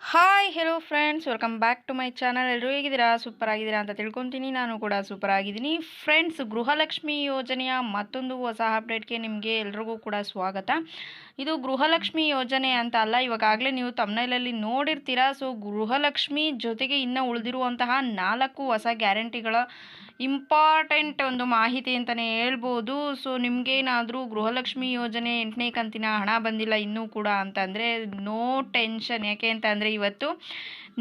Hi hello friends welcome back to my channel ಎಲ್ಲರೂ ಹೇಗಿದ್ದೀರಾ? Super ಆಗಿದ್ದೀರಾ ಅಂತ ತಿಳ್ಕೊತೀನಿ. ನಾನು ಕೂಡ ಸೂಪರ್ ಆಗಿದ್ದೀನಿ. ಫ್ರೆಂಡ್ಸ್ ಗೃಹಲಕ್ಷ್ಮಿ ಯೋಜನೆಯ ಮತ್ತೊಂದು ಹೊಸ ಅಪ್ಡೇಟ್ಗೆ ನಿಮಗೆ ಎಲ್ರಿಗೂ ಕೂಡ ಸ್ವಾಗತ. ಇದು ಗೃಹಲಕ್ಷ್ಮಿ ಯೋಜನೆ ಅಂತ ಅಲ್ಲ. ಇವಾಗಾಗಲೇ ನೀವು ತಮ್ಮನೇಲಲ್ಲಿ ನೋಡಿರ್ತೀರಾ. ಸೊ ಗೃಹಲಕ್ಷ್ಮಿ ಜೊತೆಗೆ ಇನ್ನೂ ಉಳಿದಿರುವಂತಹ ನಾಲ್ಕು ಹೊಸ ಗ್ಯಾರಂಟಿಗಳ ಇಂಪಾರ್ಟೆಂಟ್ ಒಂದು ಮಾಹಿತಿ ಅಂತಲೇ ಹೇಳ್ಬೋದು. ಸೊ, ನಿಮಗೇನಾದರೂ ಗೃಹಲಕ್ಷ್ಮಿ ಯೋಜನೆ ಎಂಟನೇ ಕಂತಿನ ಹಣ ಬಂದಿಲ್ಲ ಇನ್ನೂ ಕೂಡ ಅಂತಂದರೆ, ನೋ ಟೆನ್ಷನ್. ಯಾಕೆ ಅಂತ ಅಂದರೆ ಇವತ್ತು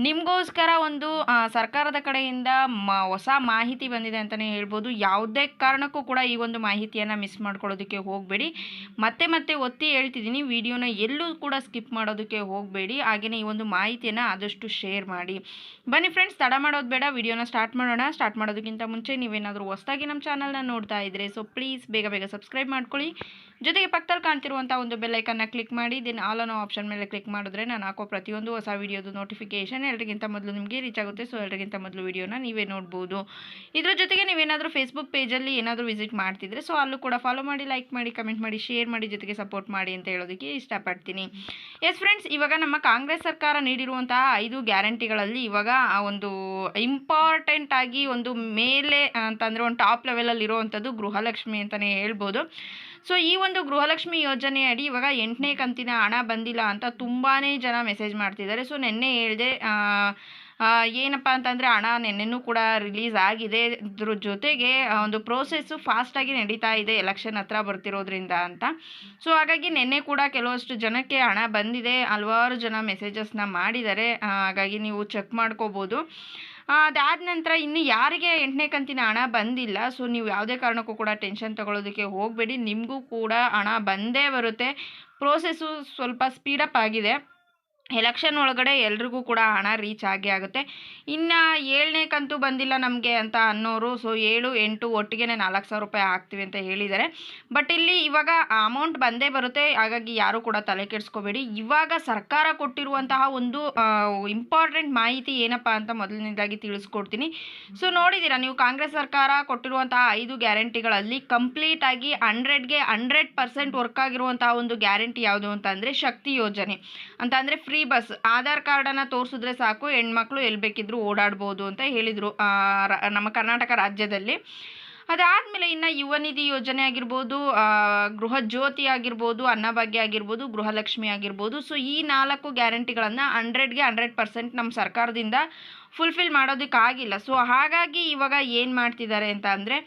ನಿಮಗೋಸ್ಕರ ಒಂದು ಸರ್ಕಾರದ ಕಡೆಯಿಂದ ಮ, ಹೊಸ ಮಾಹಿತಿ ಬಂದಿದೆ ಅಂತಲೇ ಹೇಳ್ಬೋದು. ಯಾವುದೇ ಕಾರಣಕ್ಕೂ ಕೂಡ ಈ ಒಂದು ಮಾಹಿತಿಯನ್ನು ಮಿಸ್ ಮಾಡ್ಕೊಳ್ಳೋದಕ್ಕೆ ಹೋಗಬೇಡಿ. ಮತ್ತೆ ಮತ್ತೆ ಒತ್ತಿ ಹೇಳ್ತಿದ್ದೀನಿ, ವಿಡಿಯೋನ ಎಲ್ಲೂ ಕೂಡ ಸ್ಕಿಪ್ ಮಾಡೋದಕ್ಕೆ ಹೋಗಬೇಡಿ. ಹಾಗೆಯೇ ಈ ಒಂದು ಮಾಹಿತಿಯನ್ನು ಆದಷ್ಟು ಶೇರ್ ಮಾಡಿ. ಬನ್ನಿ ಫ್ರೆಂಡ್ಸ್, ತಡ ಮಾಡೋದು ಬೇಡ, ವಿಡಿಯೋನ ಸ್ಟಾರ್ಟ್ ಮಾಡೋಣ. ಸ್ಟಾರ್ಟ್ ಮಾಡೋದಕ್ಕಿಂತ ಮುಂಚೆ ನೀವೇನಾದರೂ ಹೊಸದಾಗಿ ನಮ್ಮ ಚಾನಲ್ನ ನೋಡ್ತಾ ಇದ್ದರೆ ಸೊ ಪ್ಲೀಸ್ ಬೇಗ ಬೇಗ ಸಬ್ಸ್ಕ್ರೈಬ್ ಮಾಡ್ಕೊಳ್ಳಿ. ಜೊತೆಗೆ ಪಕ್ಕದಲ್ಲಿ ಕಾಣ್ತಿರುವಂಥ ಒಂದು ಬೆಲ್ಲೈಕನ್ನ ಕ್ಲಿಕ್ ಮಾಡಿ ದೆನ್ ಆಲ್ ಅನ್ನೋ ಆಪ್ಷನ್ ಮೇಲೆ ಕ್ಲಿಕ್ ಮಾಡಿದ್ರೆ ನಾನು ಹಾಕೋ ಪ್ರತಿಯೊಂದು ಹೊಸ ವಿಡಿಯೋದು ನೋಟಿಫಿಕೇಷನ್ ಎಲ್ರಿಗಿಂತ ಮೊದಲು ನಿಮಗೆ ರೀಚ್ ಆಗುತ್ತೆ. ಸೊ ಎಲ್ರಿಗಿಂತ ಮೊದಲು ವಿಡಿಯೋನ ನೀವೇ ನೋಡ್ಬೋದು. ಇದ್ರ ಜೊತೆಗೆ ನೀವೇನಾದರೂ ಫೇಸ್ಬುಕ್ ಪೇಜಲ್ಲಿ ಏನಾದರೂ ವಿಸಿಟ್ ಮಾಡ್ತಿದ್ರೆ ಸೊ ಅಲ್ಲೂ ಕೂಡ ಫಾಲೋ ಮಾಡಿ ಲೈಕ್ ಮಾಡಿ ಕಮೆಂಟ್ ಮಾಡಿ ಶೇರ್ ಮಾಡಿ, ಜೊತೆಗೆ ಸಪೋರ್ಟ್ ಮಾಡಿ ಅಂತ ಹೇಳೋದಕ್ಕೆ ಇಷ್ಟಪಡ್ತೀನಿ. ಎಸ್ ಫ್ರೆಂಡ್ಸ್ ಇವಾಗ ನಮ್ಮ ಕಾಂಗ್ರೆಸ್ ಸರ್ಕಾರ ನೀಡಿರುವಂತಹ ಐದು ಗ್ಯಾರಂಟಿಗಳಲ್ಲಿ ಇವಾಗ ಒಂದು ಇಂಪಾರ್ಟೆಂಟ್ ಆಗಿ ಒಂದು ಮೇಲೆ ಅಂತಂದರೆ ಒಂದು ಟಾಪ್ ಲೆವೆಲಲ್ಲಿ ಇರುವಂಥದ್ದು ಗೃಹಲಕ್ಷ್ಮಿ ಅಂತಲೇ ಹೇಳ್ಬೋದು. ಸೊ ಈ ಒಂದು ಗೃಹಲಕ್ಷ್ಮಿ ಯೋಜನೆ ಅಡಿ ಇವಾಗ ಎಂಟನೇ ಕಂತಿನ ಹಣ ಬಂದಿಲ್ಲ ಅಂತ ತುಂಬಾ ಜನ ಮೆಸೇಜ್ ಮಾಡ್ತಿದ್ದಾರೆ. ಸೊ, ನಿನ್ನೆ ಹೇಳಿದೆ ಏನಪ್ಪ ಅಂತಂದರೆ ಹಣ ನಿನ್ನೆನೂ ಕೂಡ ರಿಲೀಸ್ ಆಗಿದೆ. ಇದ್ರ ಜೊತೆಗೆ ಒಂದು ಪ್ರೋಸೆಸ್ಸು ಫಾಸ್ಟಾಗಿ ನಡೀತಾ ಇದೆ ಎಲೆಕ್ಷನ್ ಹತ್ರ ಬರ್ತಿರೋದ್ರಿಂದ ಅಂತ. ಸೊ, ಹಾಗಾಗಿ ನಿನ್ನೆ ಕೂಡ ಕೆಲವಷ್ಟು ಜನಕ್ಕೆ ಹಣ ಬಂದಿದೆ. ಹಲವಾರು ಜನ ಮೆಸೇಜಸ್ನ ಮಾಡಿದ್ದಾರೆ. ಹಾಗಾಗಿ ನೀವು ಚೆಕ್ ಮಾಡ್ಕೋಬೋದು. ಅದಾದ ನಂತರ ಇನ್ನು ಯಾರಿಗೆ ಎಂಟನೇ ಕಂತಿನ ಹಣ ಬಂದಿಲ್ಲ, ಸೊ ನೀವು ಯಾವುದೇ ಕಾರಣಕ್ಕೂ ಕೂಡ ಟೆನ್ಷನ್ ತಗೊಳ್ಳೋದಕ್ಕೆ ಹೋಗಬೇಡಿ, ನಿಮಗೂ ಕೂಡ ಹಣ ಬಂದೇ ಬರುತ್ತೆ. ಪ್ರೋಸೆಸ್ಸು ಸ್ವಲ್ಪ ಸ್ಪೀಡಪ್ ಆಗಿದೆ. ಎಲೆಕ್ಷನ್ ಒಳಗಡೆ ಎಲ್ರಿಗೂ ಕೂಡ ಹಣ ರೀಚ್ ಆಗೇ ಆಗುತ್ತೆ. ಇನ್ನು ಏಳನೇ ಕಂತು ಬಂದಿಲ್ಲ ನಮಗೆ ಅಂತ ಅನ್ನೋರು ಸೊ ಏಳು, ಎಂಟು ಒಟ್ಟಿಗೆ ನಾಲ್ಕು ಸಾವಿರ ರೂಪಾಯಿ ಹಾಕ್ತೀವಿ ಅಂತ ಹೇಳಿದ್ದಾರೆ. ಬಟ್ ಇಲ್ಲಿ ಇವಾಗ ಅಮೌಂಟ್ ಬಂದೇ ಬರುತ್ತೆ. ಹಾಗಾಗಿ ಯಾರು ಕೂಡ ತಲೆ ಕೆಡಿಸ್ಕೋಬೇಡಿ. ಇವಾಗ ಸರ್ಕಾರ ಕೊಟ್ಟಿರುವಂತಹ ಒಂದು ಇಂಪಾರ್ಟೆಂಟ್ ಮಾಹಿತಿ ಏನಪ್ಪ ಅಂತ ಮೊದಲನೇದಾಗಿ ತಿಳಿಸ್ಕೊಡ್ತೀನಿ. ಸೊ ನೋಡಿದ್ದೀರಾ ನೀವು ಕಾಂಗ್ರೆಸ್ ಸರ್ಕಾರ ಕೊಟ್ಟಿರುವಂತಹ ಐದು ಗ್ಯಾರಂಟಿಗಳಲ್ಲಿ ಕಂಪ್ಲೀಟ್ ಆಗಿ ಹಂಡ್ರೆಡ್ಗೆ ಹಂಡ್ರೆಡ್ ಪರ್ಸೆಂಟ್ ವರ್ಕ್ ಆಗಿರುವಂತಹ ಒಂದು ಗ್ಯಾರಂಟಿ ಯಾವುದು ಅಂತ ಅಂದರೆ ಶಕ್ತಿ ಯೋಜನೆ. ಅಂತ ಫ್ರೀ ಬಸ್, ಆಧಾರ್ ಕಾರ್ಡನ್ನು ತೋರಿಸಿದ್ರೆ ಸಾಕು, ಹೆಣ್ಮಕ್ಳು ಎಲ್ಲಿ ಬೇಕಿದ್ರು ಓಡಾಡ್ಬೋದು ಅಂತ ಹೇಳಿದರು ನಮ್ಮ ಕರ್ನಾಟಕ ರಾಜ್ಯದಲ್ಲಿ. ಅದಾದಮೇಲೆ ಇನ್ನು ಯುವ ನಿಧಿ ಯೋಜನೆ ಆಗಿರ್ಬೋದು ಗೃಹ ಜ್ಯೋತಿ ಆಗಿರ್ಬೋದು ಅನ್ನಭಾಗ್ಯ ಆಗಿರ್ಬೋದು, ಗೃಹಲಕ್ಷ್ಮಿ ಆಗಿರ್ಬೋದು. ಸೊ ಈ ನಾಲ್ಕು ಗ್ಯಾರಂಟಿಗಳನ್ನು ಹಂಡ್ರೆಡ್ಗೆ ಹಂಡ್ರೆಡ್ ಪರ್ಸೆಂಟ್ ನಮ್ಮ ಸರ್ಕಾರದಿಂದ ಫುಲ್ಫಿಲ್ ಮಾಡೋದಕ್ಕಾಗಿಲ್ಲ. ಸೊ ಹಾಗಾಗಿ ಇವಾಗ ಏನು ಮಾಡ್ತಿದ್ದಾರೆ ಅಂತ ಅಂದರೆ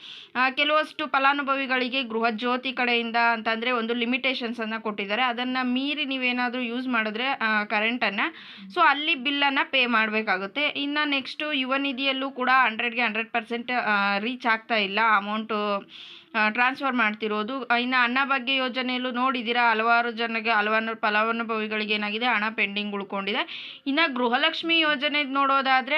ಕೆಲವಷ್ಟು ಫಲಾನುಭವಿಗಳಿಗೆ ಗೃಹ ಜ್ಯೋತಿ ಕಡೆಯಿಂದ ಅಂತಂದರೆ ಒಂದು ಲಿಮಿಟೇಷನ್ಸನ್ನು ಕೊಟ್ಟಿದ್ದಾರೆ. ಅದನ್ನು ಮೀರಿ ನೀವೇನಾದರೂ ಯೂಸ್ ಮಾಡಿದ್ರೆ ಕರೆಂಟನ್ನು ಸೊ ಅಲ್ಲಿ ಬಿಲ್ಲನ್ನು ಪೇ ಮಾಡಬೇಕಾಗುತ್ತೆ. ಇನ್ನು ನೆಕ್ಸ್ಟು ಯುವ ನಿಧಿಯಲ್ಲೂ ಕೂಡ ಹಂಡ್ರೆಡ್ಗೆ ಹಂಡ್ರೆಡ್ ಪರ್ಸೆಂಟ್ ರೀಚ್ ಆಗ್ತಾ ಇಲ್ಲ. ಅಮೌಂಟು ಟ್ರಾನ್ಸ್ಫರ್ ಮಾಡ್ತಿರೋದು. ಇನ್ನು ಅನ್ನಭಾಗ್ಯ ಯೋಜನೆಯಲ್ಲೂ ನೋಡಿದ್ದೀರಾ? ಹಲವಾರು ಜನಗೆ, ಹಲವಾರು ಫಲಾನುಭವಿಗಳಿಗೆ ಏನಾಗಿದೆ? ಹಣ ಪೆಂಡಿಂಗ್ ಉಳ್ಕೊಂಡಿದೆ. ಇನ್ನು ಗೃಹಲಕ್ಷ್ಮಿ ಯೋಜನೆ ನೋಡೋದಾದರೆ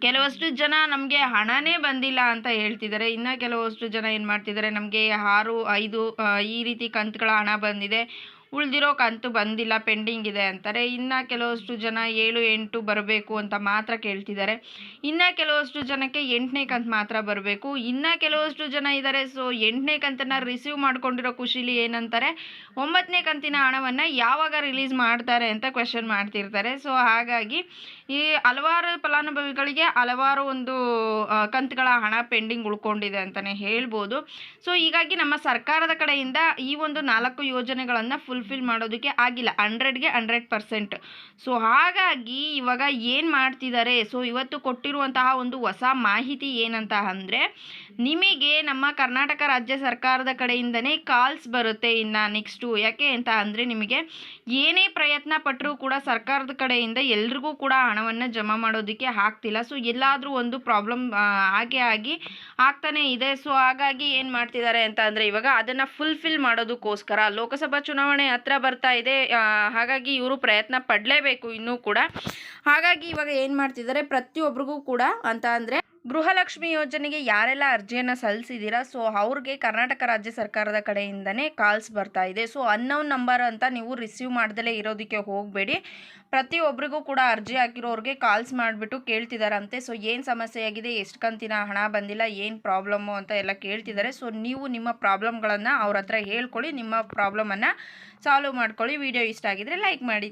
ಕೆಲವಷ್ಟು ಜನ ನಮಗೆ ಹಣನೇ ಬಂದಿಲ್ಲ ಅಂತ ಹೇಳ್ತಿದ್ದಾರೆ. ಇನ್ನು ಕೆಲವಷ್ಟು ಜನ ಏನು ಮಾಡ್ತಿದ್ದಾರೆ, ನಮಗೆ ಆರು, ಐದು ಈ ರೀತಿ ಕಂತುಗಳ ಹಣ ಬಂದಿದೆ. ಉಳಿದಿರೋ ಕಂತು ಬಂದಿಲ್ಲ, ಪೆಂಡಿಂಗ್ ಇದೆ ಅಂತಾರೆ. ಇನ್ನು ಕೆಲವಷ್ಟು ಜನ ಏಳು ಎಂಟು ಬರಬೇಕು ಅಂತ ಮಾತ್ರ ಕೇಳ್ತಿದ್ದಾರೆ. ಇನ್ನು ಕೆಲವಷ್ಟು ಜನಕ್ಕೆ ಎಂಟನೇ ಕಂತು ಮಾತ್ರ ಬರಬೇಕು. ಇನ್ನು ಕೆಲವಷ್ಟು ಜನ ಇದ್ದಾರೆ ಸೊ ಎಂಟನೇ ಕಂತನ್ನು ರಿಸೀವ್ ಮಾಡ್ಕೊಂಡಿರೋ ಖುಷಿಲಿ ಏನಂತಾರೆ, ಒಂಬತ್ತನೇ ಕಂತಿನ ಹಣವನ್ನು ಯಾವಾಗ ರಿಲೀಸ್ ಮಾಡ್ತಾರೆ ಅಂತ ಕ್ವೆಶನ್ ಮಾಡ್ತಿರ್ತಾರೆ. ಸೊ ಹಾಗಾಗಿ ಈ ಹಲವಾರು ಫಲಾನುಭವಿಗಳಿಗೆ ಹಲವಾರು ಒಂದು ಕಂತುಗಳ ಹಣ ಪೆಂಡಿಂಗ್ ಉಳ್ಕೊಂಡಿದೆ ಅಂತಲೇ ಹೇಳ್ಬೋದು. ಸೊ ಹೀಗಾಗಿ ನಮ್ಮ ಸರ್ಕಾರದ ಕಡೆಯಿಂದ ಈ ಒಂದು ನಾಲ್ಕು ಯೋಜನೆಗಳನ್ನು ಫುಲ್ಫಿಲ್ ಮಾಡೋದಕ್ಕೆ ಆಗಿಲ್ಲ. ಹಂಡ್ರೆಡ್ಗೆ ಹಂಡ್ರೆಡ್ ಪರ್ಸೆಂಟ್. ಸೊ ಹಾಗಾಗಿ ಇವಾಗ ಏನು ಮಾಡ್ತಿದ್ದಾರೆ ಸೊ ಇವತ್ತು ಕೊಟ್ಟಿರುವಂತಹ ಒಂದು ಹೊಸ ಮಾಹಿತಿ ಏನಂತ ಅಂದರೆ, ನಿಮಗೆ ನಮ್ಮ ಕರ್ನಾಟಕ ರಾಜ್ಯ ಸರ್ಕಾರದ ಕಡೆಯಿಂದನೇ ಕಾಲ್ಸ್ ಬರುತ್ತೆ ಇನ್ನು ನೆಕ್ಸ್ಟು ಯಾಕೆ ಅಂತ ಅಂದರೆ, ನಿಮಗೆ ಏನೇ ಪ್ರಯತ್ನ ಪಟ್ಟರೂ ಕೂಡ ಸರ್ಕಾರದ ಕಡೆಯಿಂದ ಎಲ್ರಿಗೂ ಕೂಡ ಹಣವನ್ನು ಜಮಾ ಮಾಡೋದಕ್ಕೆ ಆಗ್ತಿಲ್ಲ. ಸೊ ಎಲ್ಲಾದರೂ ಒಂದು ಪ್ರಾಬ್ಲಮ್ ಹಾಗೆ ಆಗಿ ಆಗ್ತಾನೆ ಇದೆ. ಸೊ ಹಾಗಾಗಿ ಏನು ಮಾಡ್ತಿದ್ದಾರೆ ಅಂತ ಅಂದರೆ, ಇವಾಗ ಅದನ್ನು ಫುಲ್ಫಿಲ್ ಮಾಡೋದಕ್ಕೋಸ್ಕರ ಲೋಕಸಭಾ ಚುನಾವಣೆ ಹತ್ರ ಬರ್ತಾ ಇದೆ ಹಾಗಾಗಿ ಇವರು ಪ್ರಯತ್ನ ಪಡಲೇಬೇಕು ಇನ್ನೂ ಕೂಡ. ಹಾಗಾಗಿ ಇವಾಗ ಏನು ಮಾಡ್ತಿದ್ದಾರೆ ಪ್ರತಿಯೊಬ್ಬರಿಗೂ ಕೂಡ ಅಂತ ಅಂದರೆ ಗೃಹಲಕ್ಷ್ಮಿ ಯೋಜನೆಗೆ ಯಾರೆಲ್ಲ ಅರ್ಜಿಯನ್ನು ಸಲ್ಲಿಸಿದ್ದೀರಾ? ಸೊ ಅವ್ರಿಗೆ ಕರ್ನಾಟಕ ರಾಜ್ಯ ಸರ್ಕಾರದ ಕಡೆಯಿಂದನೇ ಕಾಲ್ಸ್ ಬರ್ತಾ ಇದೆ. ಸೊ ಅನ್ನೌನ್ ನಂಬರ್ ಅಂತ ನೀವು ರಿಸೀವ್ ಮಾಡ್ದಲೇ ಇರೋದಕ್ಕೆ ಹೋಗಬೇಡಿ. ಪ್ರತಿಯೊಬ್ಬರಿಗೂ ಕೂಡ ಅರ್ಜಿ ಹಾಕಿರೋರಿಗೆ ಕಾಲ್ಸ್ ಮಾಡಿಬಿಟ್ಟು ಕೇಳ್ತಿದಾರಂತೆ. ಸೊ ಏನು ಸಮಸ್ಯೆ ಆಗಿದೆ? ಎಷ್ಟು ಕಂತಿನ ಹಣ ಬಂದಿಲ್ಲ? ಏನು ಪ್ರಾಬ್ಲಮ್ಮು ಅಂತ ಎಲ್ಲ ಕೇಳ್ತಿದ್ದಾರೆ ಸೊ ನೀವು ನಿಮ್ಮ ಪ್ರಾಬ್ಲಮ್ಗಳನ್ನು ಅವ್ರ ಹತ್ರ ಹೇಳ್ಕೊಳ್ಳಿ. ನಿಮ್ಮ ಪ್ರಾಬ್ಲಮನ್ನು ಸಾಲ್ವ್ ಮಾಡ್ಕೊಳ್ಳಿ. ವಿಡಿಯೋ ಇಷ್ಟ ಆಗಿದ್ರೆ ಲೈಕ್ ಮಾಡಿ.